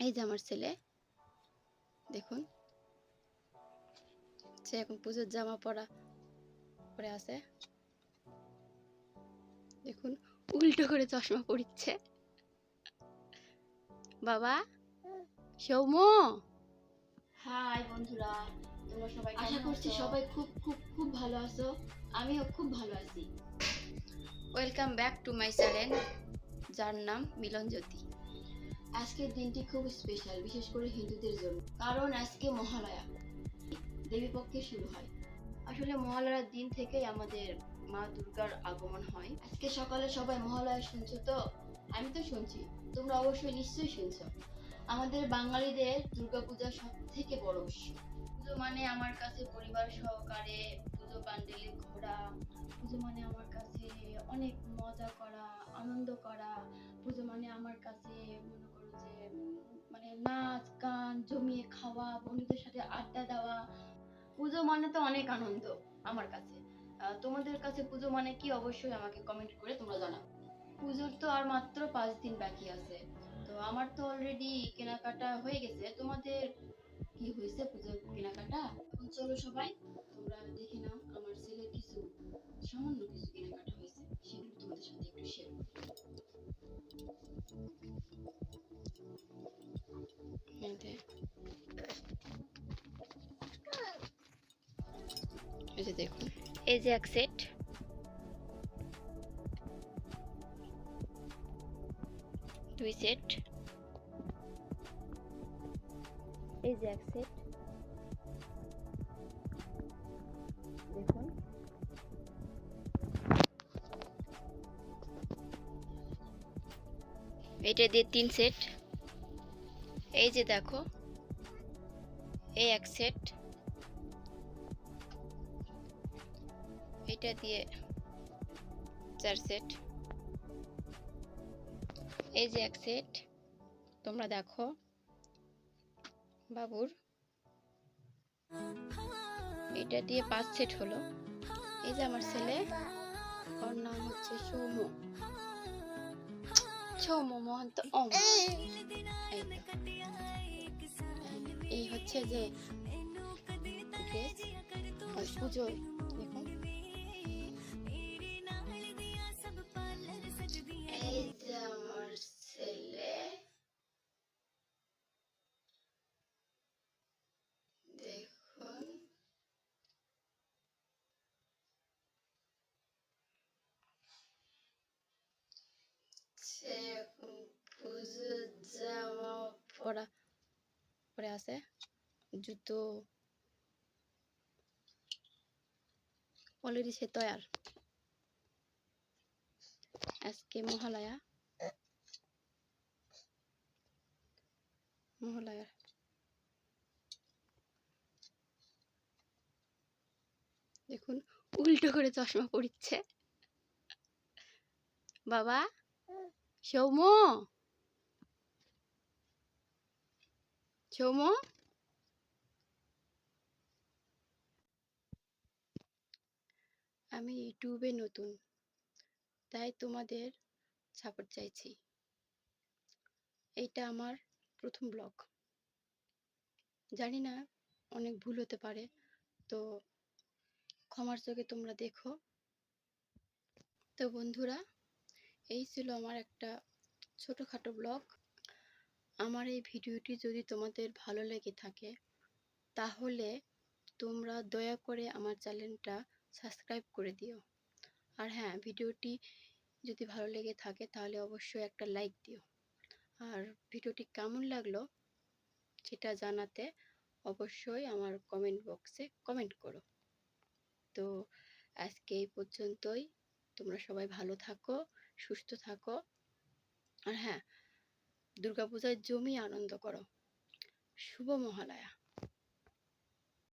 এই যে আমার ছেলে। দেখুন। সে এখন পুজোর জামা পরা পরে আছে। দেখুন উল্টো করে চশমা পরিচ্ছে বাবা সৌম হাই বন্ধুরা তোমরা সবাই আশা করছি সবাই খুব খুব খুব ভালো আছো। আমিও খুব ভালো আছি। Welcome back to my channel যার নাম মিলন জ্যোতি আজকের দিনটি খুব স্পেশাল বিশেষ করে হিন্দুদের জন্য। কারণ আজকে মহালয়া। দেবী পক্ষে শুরু হয়। আসলে মহালয়ার দিন থেকেই আমাদের মা দুর্গার আগমন হয়। আজকে সকালে সবাই মহালয়া শুনছো তো? আমি তো শুনছি। তোমরা অবশ্যই নিশ্চয়ই শুনছো। আমাদের বাঙালিদের দুর্গাপূজা সব থেকে বড় উৎসব। পুজো মানে আমার কাছে পরিবার সহকারে, পুজো প্যান্ডেলে ঘোরা পুজো মানে আমার কাছে অনেক মজা করা, আনন্দ করা, পুজো মানে আমার কাছে মনে খাওয়া, বন্ধুদের সাথে আড্ডা দেওয়া, পুজো মানে তো অনেক আনন্দ আমার কাছে। তোমাদের কাছে পুজো মানে কি? অবশ্যই আমাকে কমেন্ট করে তোমরা জানাও পুজোর তো আর মাত্র পাঁচ দিন বাকি আছে। তো আমার তো অলরেডি কেনাকাটা হয়ে গেছে। তোমাদের কি হয়েছে পুজোর কেনাকাটা? চলো সবাই, তোমরা দেখে নাও আমার ছেলে কিছু, সামান্য কিছু। এই যে দেখুন। এই যে এক সেট। দুই সেট। এই যে এক সেট। দেখুন। এটা দিয়ে তিন সেট। এই যে দেখো। এই এক সেট। এটা দিয়ে চার সেট এই যে এক সেট তোমরা দেখো বাবুর এটা দিয়ে পাঁচ সেট হলো এই যে আমার ছেলে ওর নাম হচ্ছে সৌম সৌম মহন্ত এই হচ্ছে যে পুজোয় জামা পরা আছে জুতো অলরেডি সে তৈয়ার আজকে মহালয়া মহালয়া দেখুন, উল্টো করে চশমা পড়ছে। বাবা সৌম সৌম আমি ইউটিউবে নতুন, তাই তোমাদের সাপোর্ট চাইছি। এইটা আমার প্রথম ব্লগ জানি না, অনেক ভুল হতে পারে, তো ক্ষমার চোখে তোমরা দেখো। তো বন্ধুরা, এই ছিল আমার একটা ছোটোখাটো ব্লগ আমার এই ভিডিওটি যদি তোমাদের ভালো লেগে থাকে, তাহলে তোমরা দয়া করে আমার চ্যানেলটা সাবস্ক্রাইব করে দিও। আর হ্যাঁ ভিডিওটি যদি ভালো লেগে থাকে, তাহলে অবশ্যই একটা লাইক দিও। আর ভিডিওটি কেমন লাগল সেটা জানাতে অবশ্যই আমার কমেন্ট বক্সে কমেন্ট করো। তো আজকে এই পর্যন্তই। তোমরা সবাই ভালো থাকো, সুস্থ থাকো। আর হ্যাঁ দুর্গাপূজায় জমি আনন্দ করো। শুভ মহালয়া।